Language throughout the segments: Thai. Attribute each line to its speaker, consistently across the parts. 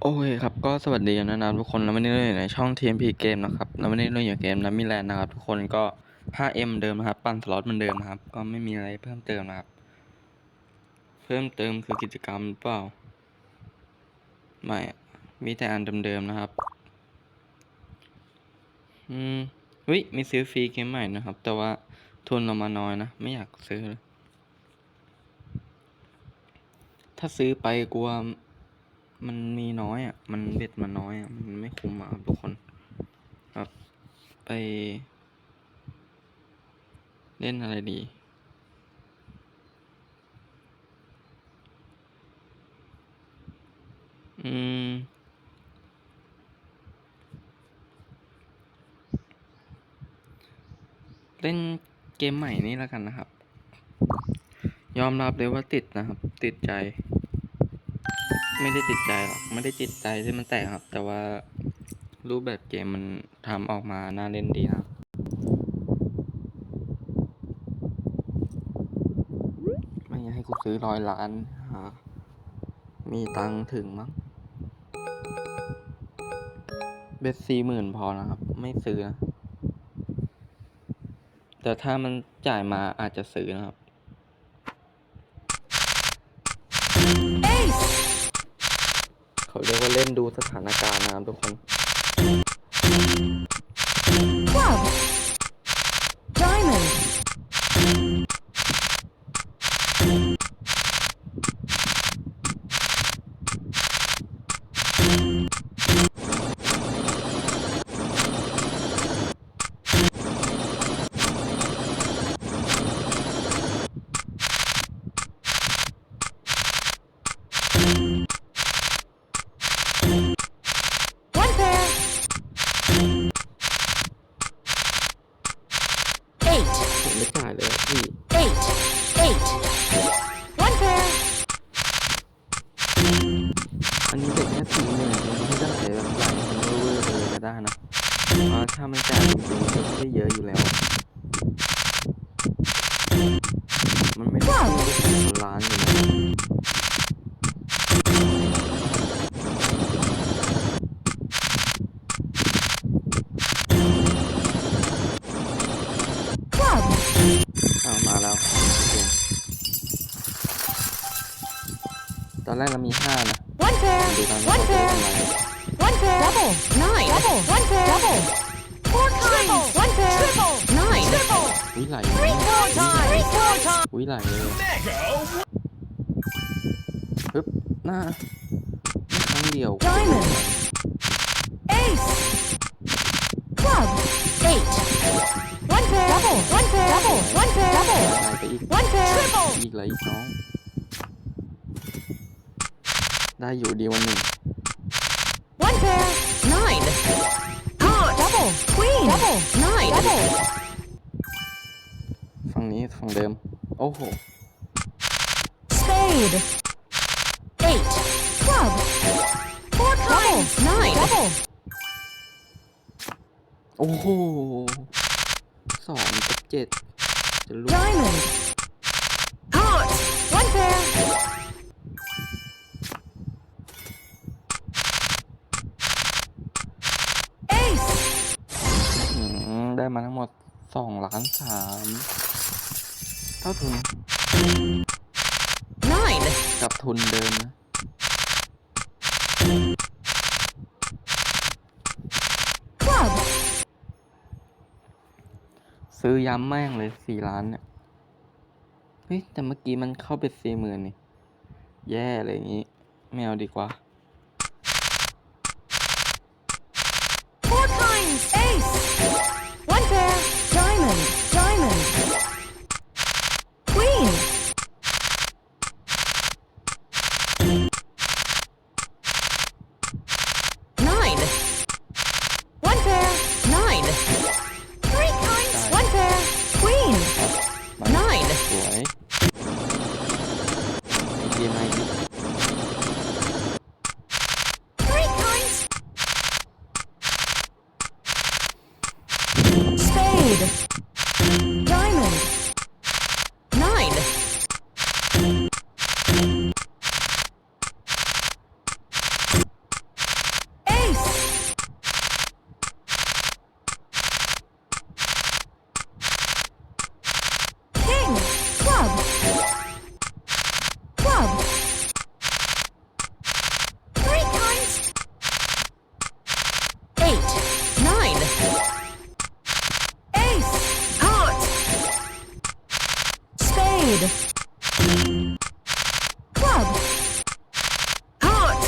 Speaker 1: โอเคครับก็สวัสดีนนะครับทุกคนแล้ววันนี้เราอยู่ในช่อง TMP Game นะครับแล้ววันนี้เราอยู่เกมนัมมิแลนด์นะครับทุกคนก็ 5M เดิมนะครับ ปั่นสล็อตเหมือนเดิมนะครับ ก็ไม่มีอะไรเพิ่มเติมนะครับ เพิ่มเติมคือกิจกรรมหรือเปล่า ไม่มีแต่อันเดิมๆนะครับ อืมเฮ้ยมีซื้อฟรีเกมใหม่นะครับ แต่ว่าทุนเรามาน้อยนะ ไม่อยากซื้อ ถ้าซื้อไปกลัว มันมีน้อยอะ มันเบ็ดมันน้อยอะ มันไม่คุ้มอะทุกคนครับไป เล่นอะไรดี อืม เล่นเกมใหม่นี่แล้วกันนะครับ ยอมรับเลยว่าติดนะครับ ติดใจ ไม่ได้ติดใจหรอกไม่ได้ติดใจที่มันแตกครับ แต่ว่ารูปแบบเกมมันทำออกมาน่าเล่นดีครับไม่อยากให้กูซื้อร้อยล้านฮะมีตังถึงมั้งเบ็ดสี่หมื่นพอนะครับ ไม่ซื้อนะแต่ถ้ามันจ่ายมาอาจจะซื้อนะครับ นดูสถานการณ์นะครับทุกคน ถ้ามันจ่ายได้เยอะอยู่แล้ว มันไม่ได้ขึ้นไปถึงล้านอยู่แล้วอ้าวมาแล้วตอนแรกเรามีห้านะ
Speaker 2: One pair! One pair! One pair! Double! Nine! Double! One pair! Double! Four times! One pair! Triple! Nine! Triple!
Speaker 1: อุ้ยไหล
Speaker 2: Three four times! Three four times!
Speaker 1: อุ้ยไหลเลยปึ๊บหน้าครั้งเดียว
Speaker 2: Diamond! Ace! Club! Eight! One pair! Double! One pair! Double! One pair!
Speaker 1: ไห
Speaker 2: Double!
Speaker 1: ไปอีก
Speaker 2: One pair! Triple!
Speaker 1: อีกไหลอีกน้อง ได้อยู่ดีวันหนึ่ง
Speaker 2: One pair! Nine! Heart! Double! Queen! Double! Nine! Double!
Speaker 1: ฝั่งนี้ฝั่งเดิม โอ้โห
Speaker 2: Spade! Eight! Club! Four times! Nine! Double!
Speaker 1: โอ้โหสองกับเจ็ดจะรู้
Speaker 2: Diamond!
Speaker 1: ได้มาทั้งหมดสองล้านสามเท่าทุน
Speaker 2: Nine!
Speaker 1: กับทุนเดิมนะ
Speaker 2: Club!
Speaker 1: ซื้อย้ำแม่งเลยสี่ล้านเนี่ย เฮ้ย แต่เมื่อกี้มันเข้าไปสี่หมื่นนี่ แย่เลยอย่างงี้ไม่เอาดีกว่า
Speaker 2: Good. Club. Hot.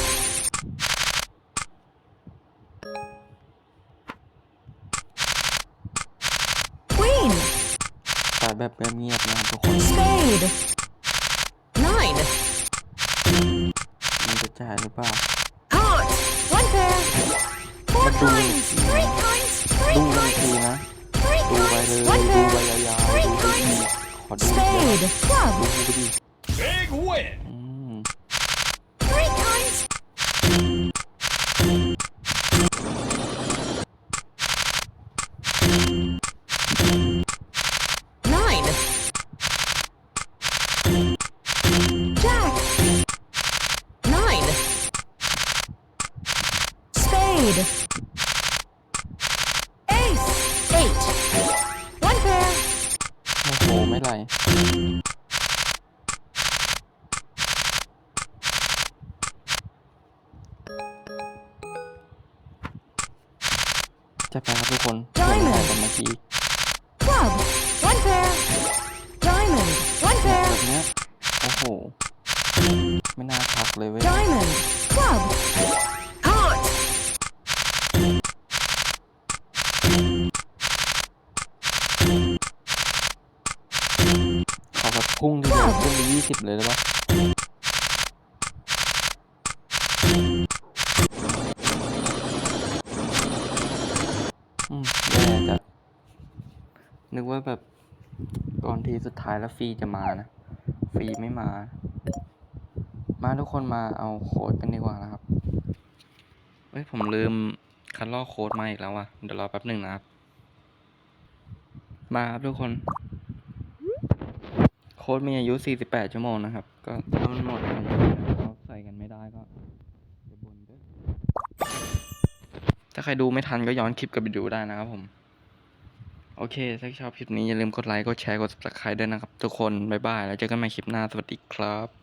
Speaker 2: Queen. Spade. Nine.
Speaker 1: มันจะจ่ายหรือเปล่า
Speaker 2: Hot. One pair. Four coins. Three
Speaker 1: coins.
Speaker 2: Three coins.
Speaker 1: ขอดูอีกเยอะ
Speaker 2: Spade. Club.
Speaker 1: ดูไปดิ
Speaker 3: Big win!
Speaker 1: อืม
Speaker 2: Three times. Nine. Jack. Nine. Spade.
Speaker 1: ไม่ไรจะไปครับทุกคน
Speaker 2: Diamond
Speaker 1: เดี๋ยวเราไปกันเมื่อกี้
Speaker 2: Club. One pair. Diamond. One
Speaker 1: แบ
Speaker 2: pair.
Speaker 1: บเนี้ยโอ้โห ไม่น่าพักเลยเว้ย ยี่สิบเลยได้ปะอืมแย่จัดนึกว่าแบบก่อนทีสุดท้ายแล้วฟรีจะมานะ ฟรีไม่มา มาทุกคนมาเอาโค้ดกันดีกว่านะครับ เฮ้ย ผมลืมคัดลอกโค้ดมาอีกแล้วว่ะ เดี๋ยวรอแป๊บหนึ่งนะครับ มาครับทุกคน ค้ดมีอายุ 48 ชั่วโมงนะครับ ก็ถ้ามันหมดเราใส่กันไม่ได้ก็จะบ่นเด้อถ้าใครดูไม่ทันก็ย้อนคลิปกลับไปดูได้นะครับผม โอเค ถ้าชอบคลิปนี้อย่าลืมกดไลค์ กดแชร์ กด subscribe ด้วยนะครับ ทุกคน บ๊ายบาย แล้วเจอกันใหม่คลิปหน้า สวัสดีครับ